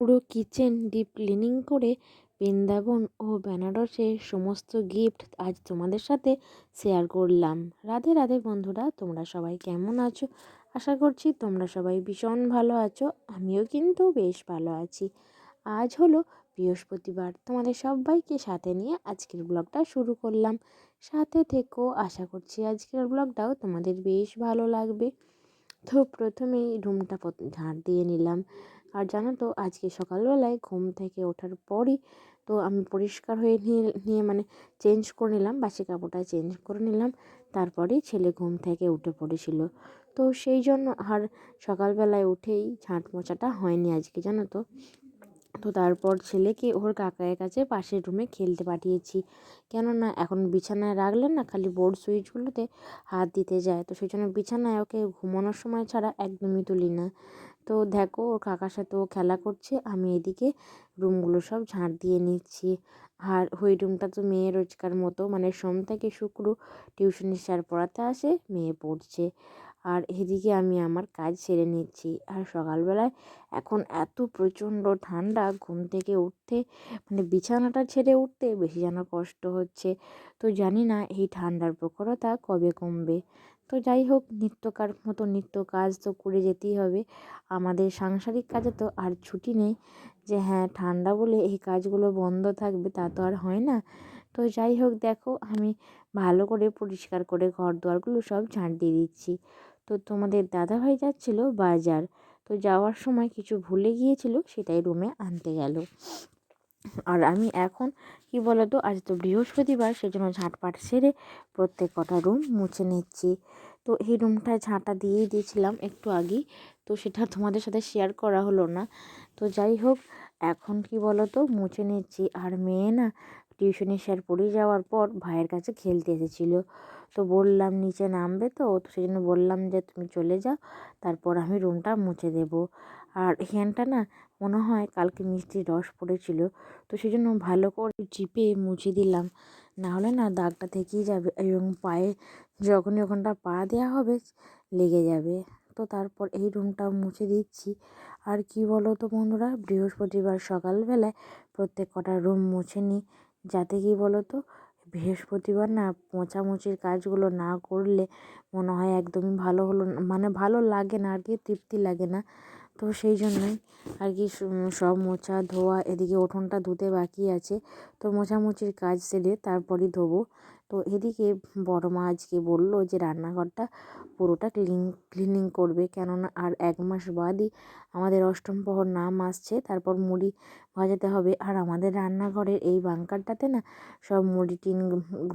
পুরো kitchen deep cleaning করে বৃন্দাবন ও বেনারসের সমস্ত গিফট আজ তোমাদের সাথে শেয়ার করলাম। রাধে রাধে বন্ধুরা, তোমরা সবাই কেমন আছো? আশা করছি তোমরা সবাই ভীষণ ভালো আছো, আমিও কিন্তু বেশ ভালো আছি। আজ হলো বৃহস্পতিবার, তোমাদের সবাইকে সাথে নিয়ে আজকের ব্লগটা শুরু করলাম। সাথে থেকেও আশা করছি আজকের ব্লগটাও তোমাদের বেশ ভালো লাগবে। তো প্রথমেই রুমটা ঝাঁট দিয়ে নিলাম। আর জানো তো, আজকে সকালবেলায় ঘুম থেকে ওঠার পরই তো আমি পরিষ্কার হয়ে নিয়ে নিয়ে মানে চেঞ্জ করে নিলাম, বাসি কাপড়টা চেঞ্জ করে নিলাম, তারপরেই ছেলে ঘুম থেকে উঠে পড়েছিল। তো সেই জন্য আর সকালবেলায় উঠেই ঝাঁট মোচাটা হয়নি আজকে, জানো তো। তো তারপর ছেলেকে ওর কাকায়ের কাছে পাশের রুমে খেলতে পাঠিয়েছি। কেননা এখন বিছানায় রাখলে না খালি বোর্ড সুইচগুলোতে হাত দিতে যায়, তো সেই জন্য বিছানায় ওকে ঘুমানোর সময় ছাড়া একদমই তুলি না। তো দেখো ওর কাকার সাথে ও খেলা করছে, আমি এদিকে রুমগুলো সব ঝাঁট দিয়ে নিচ্ছি। আর ওই রুমটা তো মেয়ে রোজকার মতো মানে সোম থেকে শুক্র টিউশনের স্যার পড়াতে আসে, মেয়ে পড়ছে। আর এদিকে আমি আমার কাজ সেরে নিচ্ছি। আর সকালবেলায় এখন এত প্রচণ্ড ঠান্ডা, ঘুম থেকে উঠতে মানে বিছানাটা ছেড়ে উঠতে বেশি যেন কষ্ট হচ্ছে। তো জানি না এই ঠান্ডার প্রখরতা কবে কমবে। তো যাই হোক, নিত্যকার মতো নিত্য কাজ তো করে যেতেই হবে। আমাদের সাংসারিক কাজে তো আর ছুটি নেই। যে হ্যাঁ ঠান্ডা বলে এই কাজগুলো বন্ধ থাকবে তা তো আর হয় না। তো যাই হোক, দেখো আমি ভালো করে পরিষ্কার করে ঘর দুয়ারগুলো সব ঝাঁট দিয়ে দিচ্ছি। তো তোমাদের দাদাভাই যাচ্ছিল বাজার। তো যাওয়ার সময় কিছু ভুলে গিয়েছিল, সেটাই রুমে আনতে গেল। আর আমি এখন, কি বলতো, আজ তো বৃহস্পতিবার, সেজন্য ঝাঁটপাট সেরে প্রত্যেক কটা রুম মুছে নিচ্ছি। তো এই রুমটা ঝাঁটা দিয়েই দিয়েছিলাম একটু আগেই, তো সেটা তোমাদের সাথে শেয়ার করা হলো না। তো যাই হোক, এখন কি বলতো, মুছে নিচ্ছি। আর মেয়ে না টিউশনি স্যার পড়ে যাওয়ার পর ভাইয়ের কাছে খেলতে এসেছিল। তো বললাম, নিচে নামবে তো? তো সেই জন্য বললাম যে, তুমি চলে যাও, তারপর আমি রুমটা মুছে দেবো। আর এখানটা না মনে হয় কালকে মিষ্টির রস পড়েছিল। তো সেই জন্য ভালো করে চিপে মুছে দিলাম। না হলে না দাগটা থেকেই যাবে এবং পায়ে যখনই ওখানটা পা দেওয়া হবে লেগে যাবে। তো তারপর এই রুমটা মুছে দিচ্ছি। আর কি বলো তো বন্ধুরা, বৃহস্পতিবার সকালবেলায় প্রত্যেক কটা রুম মুছে নিই যাতে কি বলো তো বৃহস্পতিবার না মোছামুছির কাজগুলো না করলে মনে হয় একদমই ভালো হলো মানে ভালো লাগে না আর কি, তৃপ্তি লাগে না। তো সেই জন্যই আর কি সব মোছা ধোয়া, এদিকে উঠোনটা ধুতে বাকি আছে। তো মোছামুছির কাজ সেরে তারপরই ধোবো। তো এদিকে বড় মা আজকে বলল যে রান্নাঘরটা পুরোটা ক্লিন, ক্লিনিং করবে। কেননা আর এক মাস বাদই আমাদের অষ্টম প্রহর নাম আসছে। তারপর মুড়ি ভাজাতে হবে। আর আমাদের রান্নাঘরের এই বাঙ্কারটাতে না সব মুড়ি টিন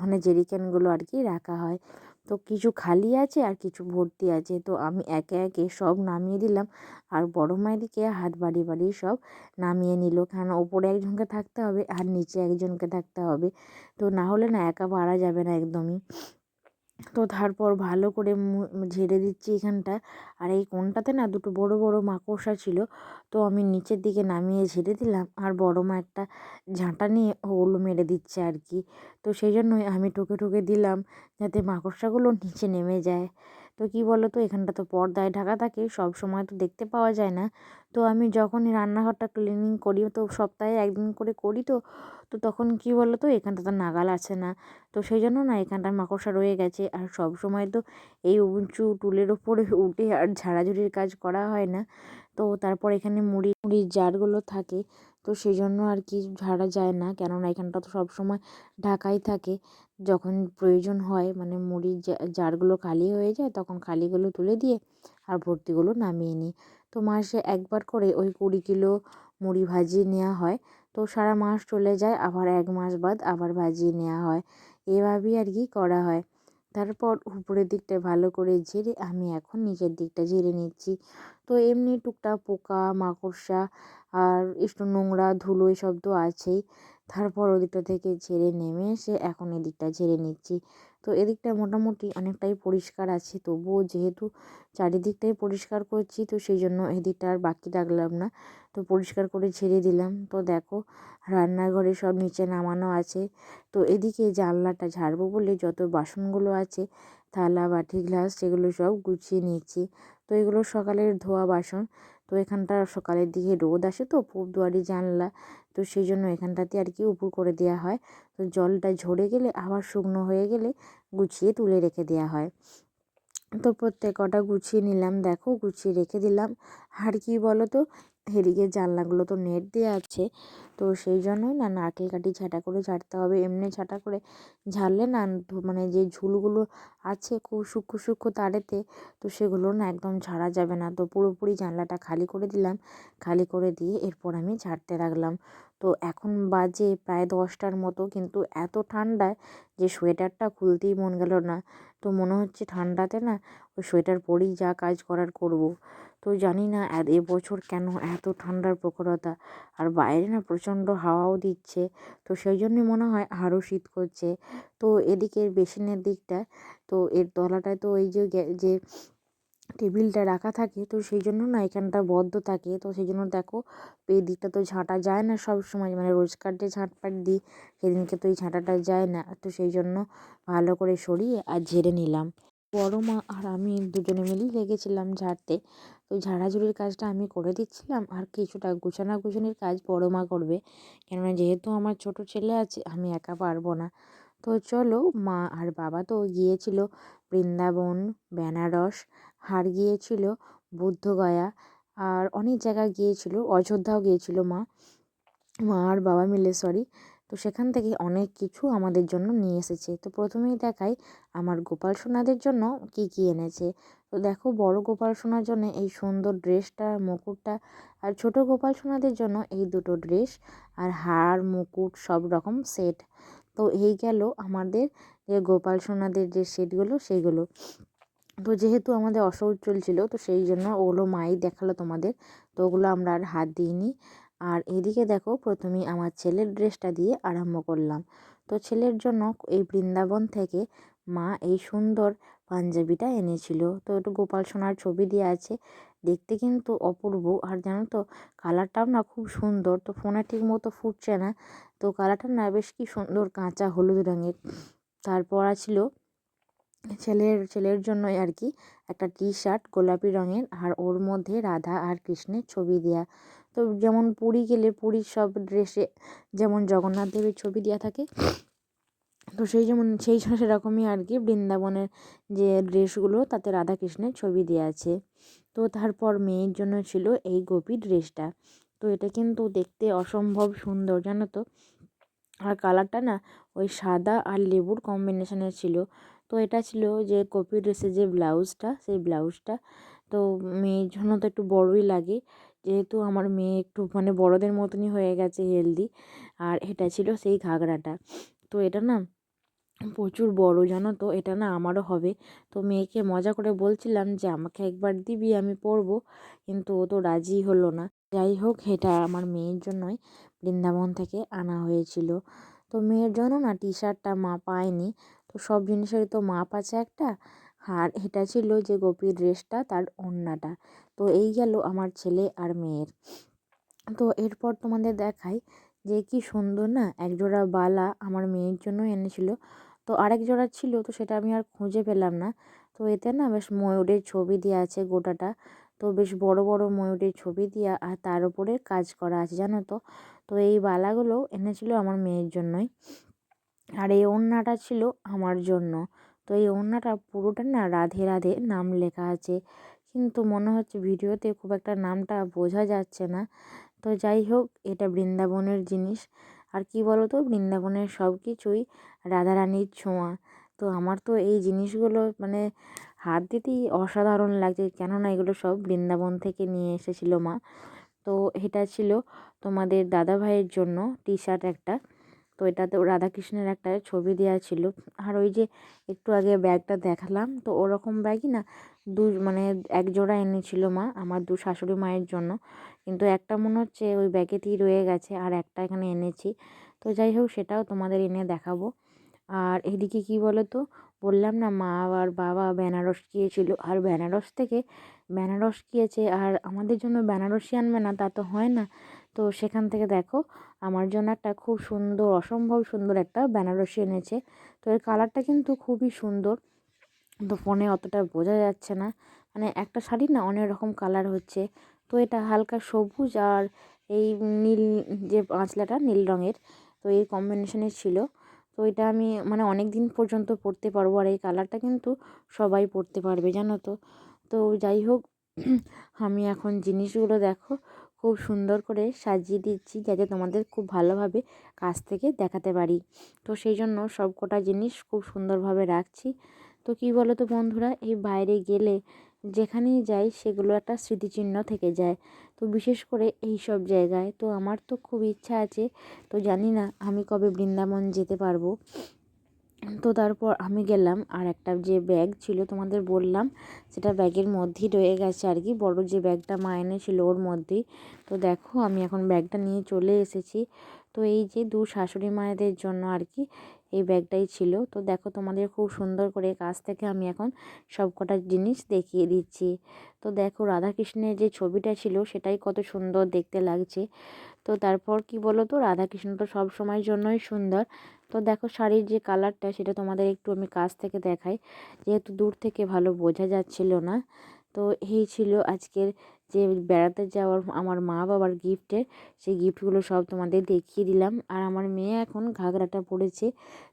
মানে জেরিক্যানগুলো আর কি রাখা হয়। তো কিছু খালি আছে আর কিছু ভর্তি আছে। তো আমি একে একে সব নামিয়ে দিলাম আর বড় মায়েরকে হাত বাড়িয়ে বাড়িয়ে সব নামিয়ে নিল। কেন ওপরে একজনকে থাকতে হবে আর নিচে একজনকে থাকতে হবে। তো না হলে না একা পারা যাবে না একদমই। তো তারপর ভালো করে ঝেড়ে দিচ্ছি এখানটা। আর এই কোনটাতে না দুটো বড় বড় মাকড়সা ছিল, তো আমি নিচের দিকে নামিয়ে ঝেড়ে দিলাম। আর বড় মা একটা ঝাঁটা নিয়ে ওগুলো মেরে দিচ্ছে আর কি। তো সেই জন্যই আমি ঠুকে ঠুকে দিলাম যাতে মাকড়সাগুলো নিচে নেমে যায়। তো কী বলো তো এখানটা তো পর্দায় ঢাকা থাকে, সব সময় তো দেখতে পাওয়া যায় না। তো আমি যখনই রান্নাঘরটা ক্লিনিং করি, তো সপ্তাহে একদিন করে করি তো তো তখন কী বলো তো এখানটা তো নাগাল আছে না। তো সেই জন্য না এখানটার মাকড়সা রয়ে গেছে। আর সব সময় তো এই উঁচু টুলের ওপরে উঠে আর ঝাড়াঝুড়ির কাজ করা হয় না। তো তারপর এখানে মুড়ি, মুড়ির জারগুলো থাকে। তো সেই জন্য আর কি ঝাড়া যায় না। কেননা এখানটা তো সবসময় ঢাকাই থাকে। যখন প্রয়োজন হয় মানে মুড়ির জারগুলো খালি হয়ে যায়, তখন খালিগুলো তুলে দিয়ে আর ভর্তিগুলো নামিয়ে নিই। তো মাসে একবার করে ওই কুড়ি কিলো মুড়ি ভাজিয়ে নেওয়া হয়। তো সারা মাস চলে যায়, আবার এক মাস বাদ আবার ভাজিয়ে নেওয়া হয়। এভাবেই আর কি করা হয়। তারপর উপরের দিকটা ভালো করে ঝেড়ে আমি এখন নিচের দিকটা ঝেড়ে নিচ্ছি। তো এমনি টুকটাক পোকা, মাকড়সা আর একটু নোংরা, ধুলো এসব তো আছেই। তারপর ওদিকটা থেকে ঝেড়ে নেমে এসে এখন এদিকটা ঝেড়ে নিচ্ছি। তো এদিকটা মোটামুটি অনেকটাই পরিষ্কার আছে, তবুও যেহেতু চারিদিকটাই পরিষ্কার করছি, তো সেই জন্য এদিকটা আর বাকি রাখলাম না। তো পরিষ্কার করে ছেড়ে দিলাম। তো দেখো রান্নাঘরে সব নিচে নামানো আছে। তো এদিকে জানলাটা ঝাড়বো বলে যত বাসনগুলো আছে, থালা, বাটি, গ্লাস, সেগুলো সব গুছিয়ে নিচ্ছি। তো এগুলো সকালের ধোয়া বাসন। তো এখানটা সকালের দিকে রোদ আসে তো, পূব দুয়ারি জানলা। তো সেই জন্য এখানটাতে আর কি উপুর করে দেওয়া হয়। তো জলটা ঝরে গেলে, আবার শুকনো হয়ে গেলে গুছিয়ে তুলে রেখে দেওয়া হয়। তো প্রত্যেক কটা গুছিয়ে নিলাম। দেখো, গুছিয়ে রেখে দিলাম। আর কি বলো তো এদিকে জানলাগুলো তো নেট দেওয়া আছে, তো সেই জন্যই না নারকেল কাঠি ঝাঁটা করে ঝাড়তে হবে। এমনি ঝাঁটা করে ঝাড়লে না মানে যে ঝুলগুলো আছে খুব সূক্ষ্ম সূক্ষ্ম তারেতে, তো সেগুলো না একদম ঝাড়া যাবে না। তো পুরোপুরি জানলাটা খালি করে দিলাম, খালি করে দিয়ে এরপর আমি ঝাড়তে রাখলাম তো এখন বাজে প্রায় দশটার মতো, কিন্তু এত ঠান্ডায় যে সোয়েটারটা খুলতেই মন গেল না। তো মনে হচ্ছে ঠান্ডাতে না ওই সোয়েটার পরেই যা কাজ করার করব। তো জানি না এবছর কেন এত ঠান্ডার প্রখরতা। আর বাইরে না প্রচণ্ড হাওয়াও দিচ্ছে, তো সেই জন্যই মনে হয় আরও শীত করছে। তো এদিকের বেসিনের দিকটা, তো এর তলাটায় তো ওই যে যে টেবিলটা রাখা থাকে, তো সেই জন্য না এখানটা বদ্ধ থাকে। তো সেই জন্য দেখো, এই দিকটা তো ঝাঁটা যায় না সব সময় মানে রোজকার যে ঝাঁটপাট দিই, সেদিনকে তো এই ঝাঁটাটা যায় না। তো সেই জন্য ভালো করে সরিয়ে আর ঝেড়ে নিলাম। বড় মা আর আমি দুজনে মিলেই লেগেছিলাম ঝাড়তে। তো ঝাড়াঝুড়ির কাজটা আমি করে দিচ্ছিলাম, আর কিছুটা গুছানা গুছানির কাজ বড় মা করবে। কেননা যেহেতু আমার ছোট ছেলে আছে, আমি একা পারব না। তো চলো, মা আর বাবা তো গিয়েছিল বৃন্দাবন, বেনারস, হার গিয়েছিল, বুদ্ধগয়া, আর অনেক জায়গায় গিয়েছিল, অযোধ্যাও গিয়েছিল মা। মা আর বাবা মিলে সরি তো সেখান থেকে অনেক কিছু আমাদের জন্য নিয়ে এসেছে। তো প্রথমেই দেখাই আমার গোপাল সোনাদের জন্য কি কি এনেছে। তো দেখো বড় গোপাল সোনার জন্য এই সুন্দর ড্রেসটা, মুকুটটা আর ছোট গোপাল সোনাদের জন্য এই দুটো ড্রেস আর হার, মুকুট সব রকম সেট। তো এই গেল আমাদের যে গোপাল সোনাদের যে সেটগুলো সেগুলো। তো যেহেতু আমাদের অসৌচ চলছিল তো সেই জন্য ওগুলো মাই দেখাল তোমাদের। তো ওগুলো আমরা আর হাত দিইনি। আর এদিকে দেখো প্রথমেই আমার ছেলের ড্রেসটা দিয়ে আরম্ভ করলাম। তো ছেলের জন্য এই বৃন্দাবন থেকে মা এই সুন্দর পাঞ্জাবিটা এনেছিল। তো একটু গোপাল সোনার ছবি দিয়ে আছে। দেখতে কিন্তু অপূর্ব। আর জানো তো, কালারটাও না খুব সুন্দর। তো ফোনে ঠিক মতো ফুটছে না। তো কালারটা না বেশ কি সুন্দর কাঁচা হলুদ রঙের। তারপর ছিল ছেলের ছেলের জন্যই আর কি একটা টি শার্ট গোলাপি রঙের। আর ওর মধ্যে রাধা আর কৃষ্ণের ছবি দেওয়া তো যেমন পুরী গেলে পুরীর সব ড্রেসে যেমন জগন্নাথ দেবের ছবি দেওয়া থাকে, তো সেই যেমন সেই সেরকমই আর কি বৃন্দাবনের যে ড্রেসগুলো তাতে রাধাকৃষ্ণের ছবি দেওয়া আছে। তো তারপর মেয়ের জন্য ছিল এই গোপী ড্রেসটা তো এটা কিন্তু দেখতে অসম্ভব সুন্দর, জানো তো? আর কালারটা না ওই সাদা আর লেবুর কম্বিনেশনের ছিল। তো এটা ছিল যে কপি ড্রেসের যে ব্লাউজটা, সেই ব্লাউজটা, তো মেয়ের জন্য তো একটু বড়ই লাগে। যেহেতু আমার মেয়ে একটু মানে বড়দের মতনই হয়ে গেছে হেলদি আর এটা ছিল সেই ঘাগরাটা তো এটা না প্রচুর বড়, জানো তো? এটা না আমারও হবে। তো মেয়েকে মজা করে বলছিলাম যে, আমাকে একবার দিবি, আমি পরবো। কিন্তু ও তো রাজি হলো না। যাই হোক, এটা আমার মেয়ের জন্যই বৃন্দাবন থেকে আনা হয়েছিল। তো মেয়ের জন্য না টি শার্টটা মা পায়নি। তো সব জিনিসেরই তো মাপ আছে একটা। আর এটা ছিল যে গোপীর ড্রেসটা, তার ওড়নাটা। তো এই গেল আমার ছেলে আর মেয়ের। তো এরপর তোমাদের দেখাই যে কি সুন্দর না একজোড়া বালা আমার মেয়ের জন্য এনেছিল। তো আরেক জোড়া ছিল, তো সেটা আমি আর খুঁজে পেলাম না। তো এতে না বেশ ময়ূরের ছবি দেওয়া আছে গোটাটা। তো বেশ বড় বড় ময়ূরের ছবি দেওয়া আর তার উপরে কাজ করা আছে, জানো তো? তো এই বালাগুলো এনেছিল আমার মেয়ের জন্যই। আর এই ওড়নাটা ছিল আমার জন্য। তো এই ওড়নাটা পুরোটা না রাধে রাধে নাম লেখা আছে। কিন্তু মনে হচ্ছে ভিডিওতে খুব একটা নামটা বোঝা যাচ্ছে না। তো যাই হোক, এটা বৃন্দাবনের জিনিস। আর কি বলো তো বৃন্দাবনের সব কিছুই রাধারানীর ছোঁয়া। তো আমার তো এই জিনিসগুলো মানে হাত দিতেই অসাধারণ লাগছে। কেননা এগুলো সব বৃন্দাবন থেকে নিয়ে এসেছিল মা। তো এটা ছিল তোমাদের দাদা ভাইয়ের জন্য টি শার্ট একটা। তো এটাতেও রাধাকৃষ্ণের একটা ছবি দেওয়া ছিল। আর ওই যে একটু আগে ব্যাগটা দেখালাম, তো ওরকম ব্যাগই না দু মানে এক জোড়া এনেছিল মা আমার দু শাশুড়ি মায়ের জন্য। কিন্তু একটা মনে হচ্ছে ওই ব্যাগেতেই রয়ে গেছে আর একটা এখানে এনেছি। তো যাই হোক, সেটাও তোমাদের এনে দেখাবো। আর এদিকে কি বলো তো বললাম না, মা আর বাবা বেনারস গিয়েছিল। আর বেনারস থেকে, বেনারস গিয়েছে আর আমাদের জন্য বেনারসি আনবে না তা তো হয় না। তো সেখান থেকে দেখো, আমার জন্য একটা খুব সুন্দর, অসম্ভব সুন্দর একটা বেনারসি এনেছে। তো এর কালারটা কিন্তু খুবই সুন্দর। তো ফোনে অতটা বোঝা যাচ্ছে না। মানে একটা শাড়ি না অনেক রকম কালার হচ্ছে। তো এটা হালকা সবুজ আর এই নীল যে আঁচলাটা নীল রঙের, তো এই কম্বিনেশনের ছিল। তো এটা আমি মানে অনেক দিন পর্যন্ত পরতে পারব আর এই কালারটা কিন্তু সবাই পরতে পারবে, জানো তো। তো যাই হোক, আমি এখন জিনিসগুলো দেখো খুব সুন্দর করে সাজিয়ে দিচ্ছি যাতে তোমাদের খুব ভালোভাবে কাছ থেকে দেখাতে পারি। তো সেই জন্য সব কটা জিনিস খুব সুন্দরভাবে রাখছি। তো কী বলো তো বন্ধুরা, এই বাইরে গেলে যেখানেই যাই সেগুলো একটা স্মৃতিচিহ্ন থেকে যায়। তো বিশেষ করে এই সব জায়গায়, তো আমার তো খুব ইচ্ছা আছে, তো জানি না আমি কবে বৃন্দাবন যেতে পারব। তো তারপর আমি গেলাম আর একটা যে ব্যাগ ছিল তোমাদের বললাম, সেটা ব্যাগের মধ্যেই রয়ে গেছে আর কি। বড় যে ব্যাগটা মা এনেছিল ওর মধ্যেই। তো দেখো, আমি এখন ব্যাগটা নিয়ে চলে এসেছি। তো এই যে দু শাশুড়ি মায়েদের জন্য আর কি এই ব্যাগটাই ছিল। তো দেখো, তোমাদের খুব সুন্দর করে কাছ থেকে আমি এখন সব কটা জিনিস দেখিয়ে দিচ্ছি। তো দেখো, রাধাকৃষ্ণের যে ছবিটা ছিল, সেটাই কত সুন্দর দেখতে লাগছে। তো তারপর কি বলো তো রাধাকৃষ্ণ তো সব সময়ের জন্যই সুন্দর। তো দেখো শাড়ির যে কালারটা সেটা তোমাদের একটু আমি কাছ থেকে দেখাই। যেহেতু দূর থেকে ভালো বোঝা যাচ্ছিল না, তো এই ছিল আজকের যে বেড়াতে যাওয়ার আমার মা বাবার গিফটের সেই গিফটগুলো সব তোমাদের দেখিয়ে দিলাম। আর আমার মেয়ে এখন ঘাগরাটা পড়েছে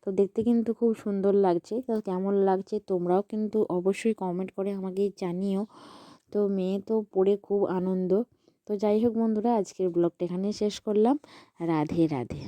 তো দেখতে কিন্তু খুব সুন্দর লাগছে। তো কেমন লাগছে তোমরাও কিন্তু অবশ্যই কমেন্ট করে আমাকে জানিও। তো মেয়ে তো পড়ে খুব আনন্দ। তো যাই হোক বন্ধুরা, আজকের ব্লগটা এখানেই শেষ করলাম। রাধে রাধে।